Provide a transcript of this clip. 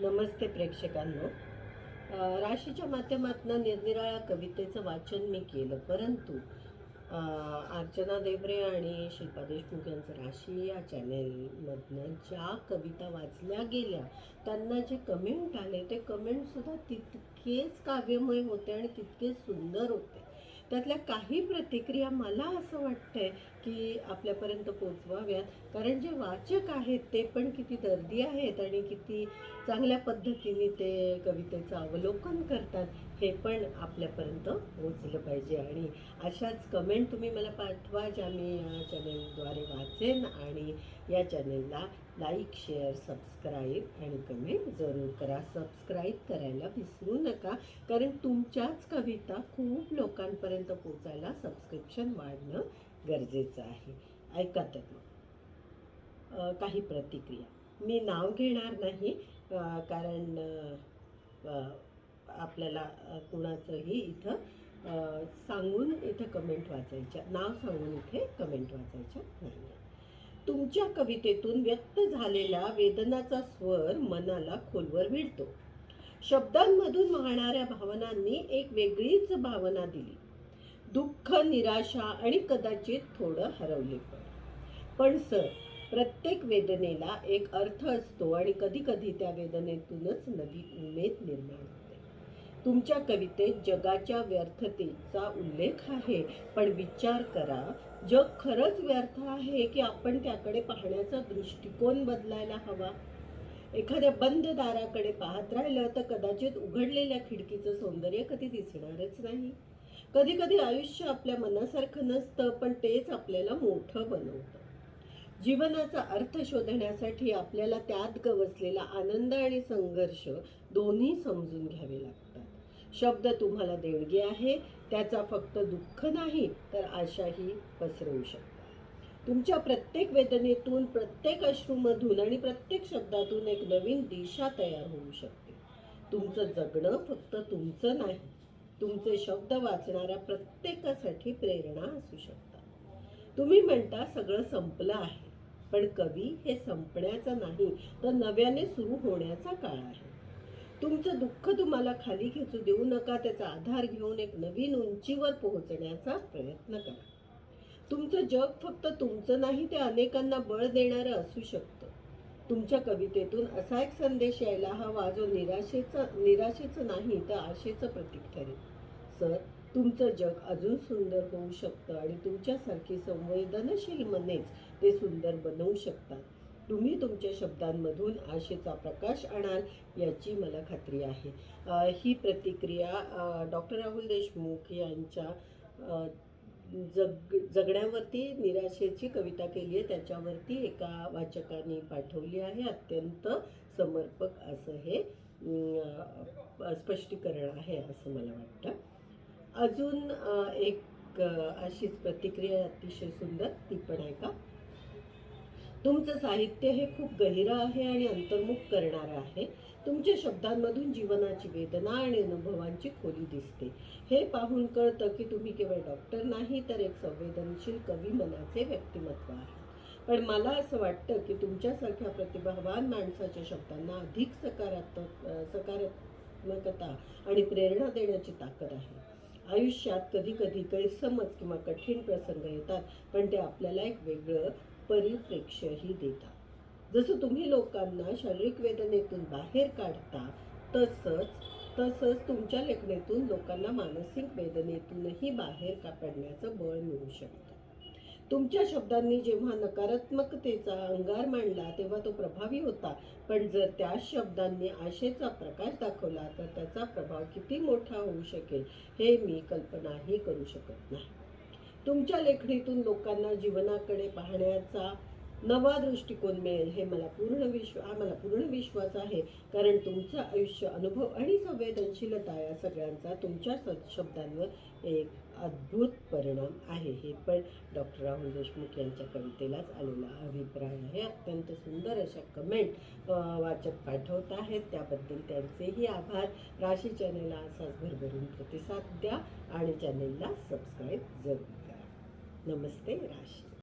नमस्ते प्रेक्षकांनो. राशीच्या माध्यमातून निरनिराळ्या कवितेचं वाचन मी केलं. परंतु अर्चना देवरे आणि शिल्पा देशमुख यांचं राशी या चॅनेलमधनं ज्या कविता वाचल्या गेल्या त्यांना जे कमेंट आले ते कमेंटसुद्धा तितकेच काव्यमय होते आणि तितकेच सुंदर होते. त्यातल्या काही प्रतिक्रिया मला असं वाटतंय की आपल्यापर्यंत पोचवाव्यात कारण जे वाचक आहेत ते पण किती दर्दी आहेत आणि किती चांगल्या पद्धतीने ते कवितेचं अवलोकन करतात. हे पण आपल्यापर्यंत पोचलं पाहिजे. आणि अशाच कमेंट तुम्ही मला पाठवा ज्या मी या चॅनेलद्वारे वाचेन आणि या चॅनेलला लाईक शेअर सबस्क्राईब आणि कमेंट जरूर करा. सबस्क्राईब करायला विसरू नका. कारण तुमच्याच कविता खूप लोकांपर्यंत पोचायला सबस्क्रिप्शन वाढणं गरजेचं आहे. ऐका तर मग. काही प्रतिक्रिया. मी नाव घेणार नाही कारण आपल्याला कुणाचंही इथं सांगून इथं कमेंट वाचायच्या. नाव सांगून इथे कमेंट वाचायच्या नाही तुमच्या कवितेतून व्यक्त झालेला वेदनाचा स्वर मनाला खोलवर भिडतो. शब्दांमधून वाहणाऱ्या भावनांनी एक वेगळीच भावना दिली. दुःख निराशा आणि कदाचित थोडं हरवले पण. पण सर प्रत्येक वेदनेला एक अर्थ असतो आणि कधीकधी त्या वेदनेतूनच नवी उमेद निर्माण होते. तुमच्या कवितेत जगाच्या व्यर्थतेचा उल्लेख आहे. पण विचार करा जग खरंच व्यर्थ आहे की आपण त्याकडे पाहण्याचा दृष्टिकोन बदलायला हवा? एखाद्या बंद दाराकडे पाहत राहिलं तर कदाचित उघडलेल्या खिडकीचं सौंदर्य कधी दिसणारच नाही. कधी कधी आयुष्य आपल्या मनासारखं नसतं पण तेच आपल्याला मोठं बनवतं. जीवनाचा अर्थ शोधण्यासाठी आपल्याला त्यात गवसलेला आनंद आणि संघर्ष दोन्ही समजून घ्यावे लागतात. शब्द तुम्हाला देणगी आहे त्याचा फक्त दुःख नाही तर आशाही पसरवू शकता. तुमच्या प्रत्येक वेदनेतून प्रत्येक अश्रूमधून आणि प्रत्येक शब्दातून एक नवीन दिशा तयार होऊ शकते. तुमचं जगणं फक्त तुमचं नाही तुमचे शब्द वाचणाऱ्या प्रत्येकासाठी प्रेरणा असू शकतात. तुम्ही म्हणता सगळं संपलं आहे. पण कवी हे संपण्याचा नाही तर नव्याने सुरू होण्याचा काळ आहे. तुमचं दुःख तुम्हाला खाली खेचू देऊ नका त्याचा आधार घेऊन एक नवीन उंचीवर पोहोचण्याचा प्रयत्न करा. तुमचं जग फक्त तुमचं नाही ते अनेकांना बळ देणारं असू शकतं. तुमच्या कवितेतून असा एक संदेश यायला हवा जो निराशेचा निराशेचं नाही तर आशेचं प्रतीक ठरेल. सर तुमचं जग अजून सुंदर होऊ शकतं आणि तुमच्यासारखी संवेदनशील मनेच ते सुंदर बनवू शकतात. तुम्ही तुमच्या शब्दांमधून आशेचा प्रकाश आणाल याची मला खात्री आहे. ही प्रतिक्रिया डॉक्टर राहुल देशमुख यांच्या जग जगण्यावरती निराशेची कविता केली आहे. त्याच्यावरती एका वाचकाने पाठवली आहे. अत्यंत समर्पक असं हे स्पष्टीकरण आहे असं मला वाटतं. अजून एक अशीच प्रतिक्रिया अतिशय सुंदर ती पण आहे का? तुमचं साहित्य हे खूप गहिरं आहे आणि अंतर्मुख करणारं आहे. तुमच्या शब्दांमधून जीवनाची वेदना आणि अनुभवांची खोली दिसते. हे पाहून कळतं की तुम्ही केवळ डॉक्टर नाही तर एक संवेदनशील कवी मनाचे व्यक्तिमत्व आहे पण मला असं वाटतं की तुमच्यासारख्या प्रतिभावान माणसाच्या शब्दांना अधिक सकारात्मक सकारात्मकता आणि प्रेरणा देण्याची ताकद आहे. आयुष्यात कधी कधी गैरसमज किंवा कठीण प्रसंग येतात पण ते आपल्याला एक वेगळं परिप्रेक्ष्यही देतात. जसं तुम्ही लोकांना शारीरिक वेदनेतून बाहेर काढता तसंच तसंच तुमच्या लेखणीतून लोकांना मानसिक वेदनेतूनही बाहेर का पडण्याचं बळ मिळू शकतं. तुमच्या शब्दांनी जेव्हा नकारात्मकतेचा अंगार मांडला तेव्हा तो प्रभावी होता. पण जर त्या शब्दांनी आशेचा प्रकाश दाखवला तर त्याचा प्रभाव किती मोठा होऊ शकेल हे मी कल्पनाही करू शकत नाही. तुमच्या लेखणीतून लोकांना जीवनाकडे पाहण्याचा नवा दृष्टिकोन मिळेल हे मला पूर्ण विश्व हा मला पूर्ण विश्वास आहे. कारण तुमचं आयुष्य अनुभव आणि संवेदनशीलता या सगळ्यांचा तुमच्या स शब्दांवर एक अद्भुत परिणाम आहे. हे पण डॉक्टर राहुल देशमुख यांच्या कवितेलाच आलेला अभिप्राय आहे. अत्यंत सुंदर अशा कमेंट वाचक पाठवत आहेत. त्याबद्दल त्यांचेही आभार. राशी चॅनेलला असाच भरभरून प्रतिसाद द्या आणि चॅनेलला सबस्क्राईब जरूर नमस्ते राशी